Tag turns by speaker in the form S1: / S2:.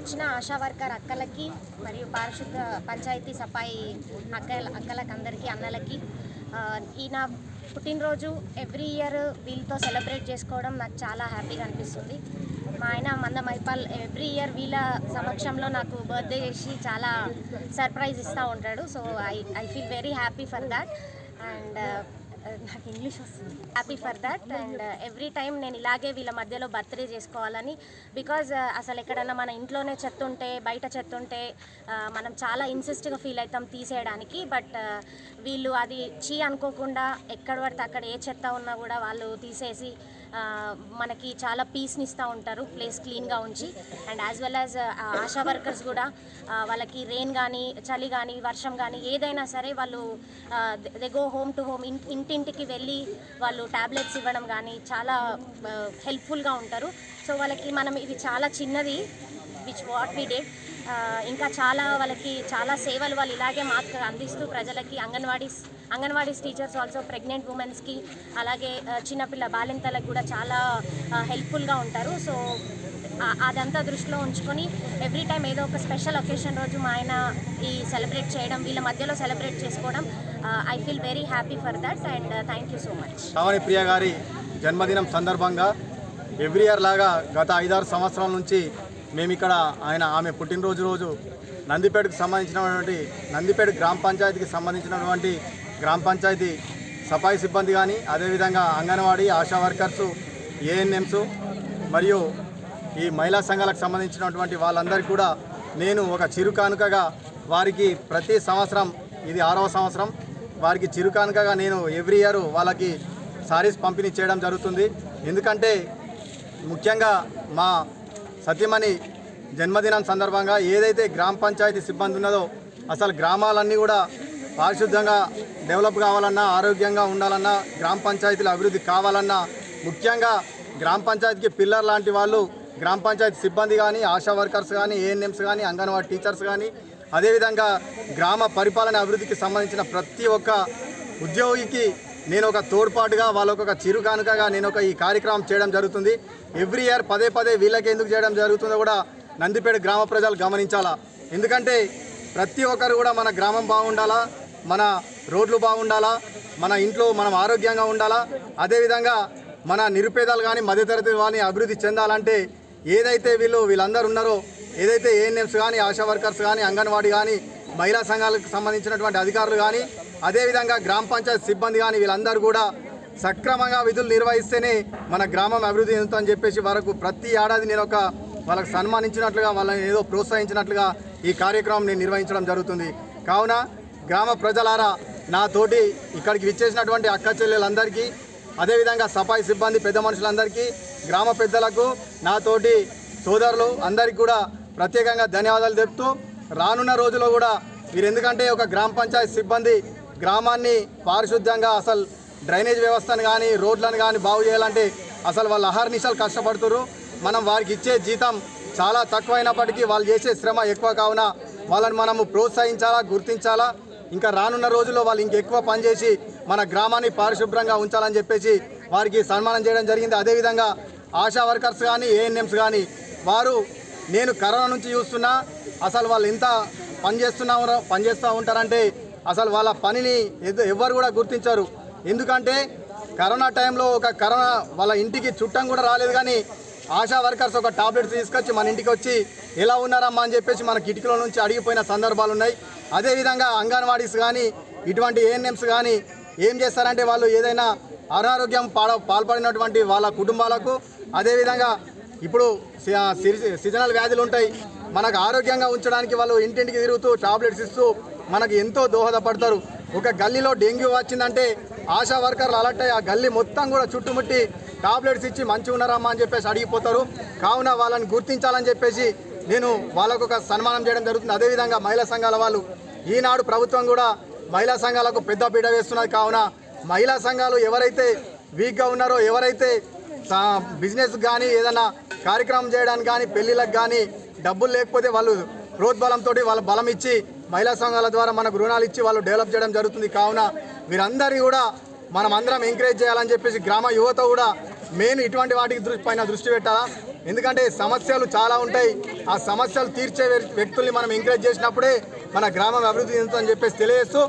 S1: వచ్చిన ఆశా వర్కర్ అక్కలకి మరియు పారిశుద్ధ పంచాయతీ సఫాయి అక్కల అక్కలకి అందరికీ అన్నలకి ఈ నా పుట్టినరోజు ఎవ్రీ ఇయర్ వీళ్ళతో సెలబ్రేట్ చేసుకోవడం నాకు చాలా హ్యాపీగా అనిపిస్తుంది. మా ఆయన మంద మైపాల్ ఎవ్రీ ఇయర్ వీళ్ళ సమక్షంలో నాకు బర్త్డే చేసి చాలా సర్ప్రైజ్ ఇస్తూ ఉంటాడు. So I I feel very happy for that. And నాకు ఇంగ్లీష్ వస్తుంది. Happy for that and every time నేను ఇలాగే వీళ్ళ మధ్యలో బర్త్డే చేసుకోవాలని బికాజ్ uh, అసలు ఎక్కడన్నా మన ఇంట్లోనే చెత్త ఉంటే బయట చెత్త ఉంటే uh, మనం చాలా ఇన్సిస్ట్గా ఫీల్ అవుతాం తీసేయడానికి. బట్ uh, వీళ్ళు అది చీ అనుకోకుండా ఎక్కడ పడితే అక్కడ ఏ చెత్త ఉన్నా కూడా వాళ్ళు తీసేసి మనకి చాలా పీస్ని ఇస్తూ ఉంటారు ప్లేస్ క్లీన్గా ఉంచి. And as well as ASHA workers కూడా వాళ్ళకి రెయిన్ కానీ చలి కానీ వర్షం కానీ ఏదైనా సరే వాళ్ళు they go home to home ఇంటింటికి వెళ్ళి వాళ్ళు ట్యాబ్లెట్స్ ఇవ్వడం కానీ చాలా హెల్ప్ఫుల్గా ఉంటారు. సో వాళ్ళకి మనం ఇది చాలా చిన్నది విచ్ వాట్ వి డేట్ ఇంకా చాలా వాళ్ళకి చాలా సేవలు వాళ్ళు ఇలాగే మాకు అందిస్తూ ప్రజలకి anganwadis anganwadis teachers also pregnant ఉమెన్స్కి అలాగే చిన్నపిల్ల బాలింతలకు కూడా చాలా హెల్ప్ఫుల్గా ఉంటారు. సో అదంతా దృష్టిలో ఉంచుకొని ఎవ్రీ టైం ఏదో ఒక స్పెషల్ ఒకేషన్ రోజు మా ఆయన ఈ సెలబ్రేట్ చేయడం వీళ్ళ మధ్యలో సెలబ్రేట్ చేసుకోవడం I feel very happy for that and thank you so much
S2: Shravani Priya గారి జన్మదినం సందర్భంగా ఎవ్రీ ఇయర్ లాగా గత ఐదారు సంవత్సరాల నుంచి మేము ఇక్కడ ఆయన ఆమె పుట్టినరోజు రోజు నందిపేటకు సంబంధించినటువంటి నందిపేట గ్రామ పంచాయతీకి సంబంధించినటువంటి గ్రామ పంచాయతీ సఫాయి సిబ్బంది కానీ అదేవిధంగా అంగన్వాడీ ఆశా వర్కర్సు ఏఎన్ఎంస్ మరియు ఈ మహిళా సంఘాలకు సంబంధించినటువంటి వాళ్ళందరికీ కూడా నేను ఒక చిరు కానుకగా వారికి ప్రతి సంవత్సరం ఇది ఆరవ సంవత్సరం వారికి చిరుకానుకగా నేను ఎవ్రీ ఇయర్ వాళ్ళకి సారీస్ పంపిణీ చేయడం జరుగుతుంది. ఎందుకంటే ముఖ్యంగా మా సత్యమణి జన్మదినం సందర్భంగా ఏదైతే గ్రామ పంచాయతీ సిబ్బంది ఉన్నదో అసలు గ్రామాలన్నీ కూడా పారిశుద్ధంగా డెవలప్ కావాలన్నా ఆరోగ్యంగా ఉండాలన్నా గ్రామ పంచాయతీల అభివృద్ధి కావాలన్నా ముఖ్యంగా గ్రామ పంచాయతీకి పిల్లర్ లాంటి వాళ్ళు గ్రామ పంచాయతీ సిబ్బంది కానీ ఆశా వర్కర్స్ కానీ ఏఎన్ఎంస్ కానీ అంగన్వాడీ టీచర్స్ కానీ అదేవిధంగా గ్రామ పరిపాలన అభివృద్ధికి సంబంధించిన ప్రతి ఒక్క ఉద్యోగికి నేను ఒక తోడ్పాటుగా వాళ్ళకు ఒక చిరు కానుకగా నేను ఒక ఈ కార్యక్రమం చేయడం జరుగుతుంది. ఎవ్రీ ఇయర్ పదే పదే వీళ్ళకి ఎందుకు చేయడం జరుగుతుందో కూడా నందిపేట గ్రామ ప్రజలు గమనించాలా. ఎందుకంటే ప్రతి ఒక్కరు కూడా మన గ్రామం బాగుండాలా మన రోడ్లు బాగుండాలా మన ఇంట్లో మనం ఆరోగ్యంగా ఉండాలా. అదేవిధంగా మన నిరుపేదలు కానీ మధ్యతరగతి కానీ అభివృద్ధి చెందాలంటే ఏదైతే వీళ్ళు వీళ్ళందరూ ఉన్నారో ఏదైతే ఏఎన్ఎంస్ కానీ ఆశా వర్కర్స్ కానీ అంగన్వాడీ కానీ మహిళా సంఘాలకు సంబంధించినటువంటి అధికారులు కానీ అదేవిధంగా గ్రామ పంచాయతీ సిబ్బంది కానీ వీళ్ళందరూ కూడా సక్రమంగా విధులు నిర్వహిస్తేనే మన గ్రామం అభివృద్ధి చెందుతుందని చెప్పేసి వరకు ప్రతి ఏడాది నేను ఒక వాళ్ళకి సన్మానించినట్లుగా వాళ్ళని ఏదో ప్రోత్సహించినట్లుగా ఈ కార్యక్రమం నేను నిర్వహించడం జరుగుతుంది. కావున గ్రామ ప్రజలారా నాతోటి ఇక్కడికి విచ్చేసినటువంటి అక్క చెల్లెలందరికీ అదేవిధంగా సఫాయి సిబ్బంది పెద్ద మనుషులందరికీ గ్రామ పెద్దలకు నాతోటి సోదరులు అందరికీ కూడా ప్రత్యేకంగా ధన్యవాదాలు తెలుపుతూ రానున్న రోజుల్లో కూడా మీరు ఎందుకంటే ఒక గ్రామ పంచాయతీ సిబ్బంది గ్రామాన్ని పారిశుద్ధ్యంగా అసలు డ్రైనేజ్ వ్యవస్థను కానీ రోడ్లను కానీ బాగు చేయాలంటే అసలు వాళ్ళు అహర్నిశలు కష్టపడుతున్నారు మనం వారికి ఇచ్చే జీతం చాలా తక్కువైనప్పటికీ వాళ్ళు చేసే శ్రమ ఎక్కువ కావున వాళ్ళని మనము ప్రోత్సహించాలా గుర్తించాలా? ఇంకా రానున్న రోజుల్లో వాళ్ళు ఇంకెక్కువ పనిచేసి మన గ్రామాన్ని పారిశుభ్రంగా ఉంచాలని చెప్పేసి వారికి సన్మానం చేయడం జరిగింది. అదేవిధంగా ఆశా వర్కర్స్ కానీ ఏఎన్ఎంస్ కానీ వారు నేను కరోనా నుంచి చూస్తున్నా అసలు వాళ్ళు ఎంత పనిచేస్తున్నా పనిచేస్తూ ఉంటారంటే అసలు వాళ్ళ పనిని ఎవ్వరు కూడా గుర్తించారు. ఎందుకంటే కరోనా టైంలో ఒక కరోనా వాళ్ళ ఇంటికి చుట్టం కూడా రాలేదు కానీ ఆశా వర్కర్స్ ఒక టాబ్లెట్స్ తీసుకొచ్చి మన ఇంటికి వచ్చి ఎలా ఉన్నారమ్మా అని చెప్పేసి మన కిటికీల నుంచి అడిగిపోయిన సందర్భాలు ఉన్నాయి. అదేవిధంగా అంగన్వాడీస్ కానీ ఇటువంటి ఏఎన్ఎంస్ కానీ ఏం చేస్తారంటే వాళ్ళు ఏదైనా అనారోగ్యం పాడ పాల్పడినటువంటి వాళ్ళ కుటుంబాలకు అదేవిధంగా ఇప్పుడు సి- సీజనల్ వ్యాధులు ఉంటాయి. మనకు ఆరోగ్యంగా ఉంచడానికి వాళ్ళు ఇంటింటికి తిరుగుతూ టాబ్లెట్స్ ఇస్తూ మనకు ఎంతో దోహదపడతారు. ఒక గల్లీలో డెంగ్యూ వచ్చిందంటే ఆశా వర్కర్లు అలర్ట్ అయ్యి ఆ గల్లీ మొత్తం కూడా చుట్టుముట్టి టాబ్లెట్స్ ఇచ్చి మంచిగా ఉన్నారమ్మా అని చెప్పేసి అడిగిపోతారు. కావున వాళ్ళని గుర్తించాలని చెప్పేసి నేను వాళ్ళకు ఒక సన్మానం చేయడం జరుగుతుంది. అదేవిధంగా మహిళా సంఘాల వాళ్ళు ఈనాడు ప్రభుత్వం కూడా మహిళా సంఘాలకు పెద్ద పీట వేస్తున్నది. కావున మహిళా సంఘాలు ఎవరైతే వీక్గా ఉన్నారో ఎవరైతే సా- బిజినెస్ కానీ ఏదైనా కార్యక్రమం చేయడానికి కానీ పెళ్ళిళ్ళకి కానీ డబ్బులు లేకపోతే వాళ్ళు ప్రోద్బలంతో వాళ్ళ బలం ఇచ్చి మహిళా సంఘాల ద్వారా మనకు రుణాలు ఇచ్చి వాళ్ళు డెవలప్ చేయడం జరుగుతుంది. కావున వీరందరి కూడా మనం అందరం ఎంకరేజ్ చేయాలని చెప్పేసి గ్రామ యువత కూడా మెయిన్ ఇటువంటి వాటికి దృష్టి పైన దృష్టి పెట్టాలా? ఎందుకంటే సమస్యలు చాలా ఉంటాయి. ఆ సమస్యలు తీర్చే వ్యక్తుల్ని మనం ఎంకరేజ్ చేసినప్పుడే మన గ్రామం అభివృద్ధి చెందుతుందని చెప్పేసి తెలియజేస్తూ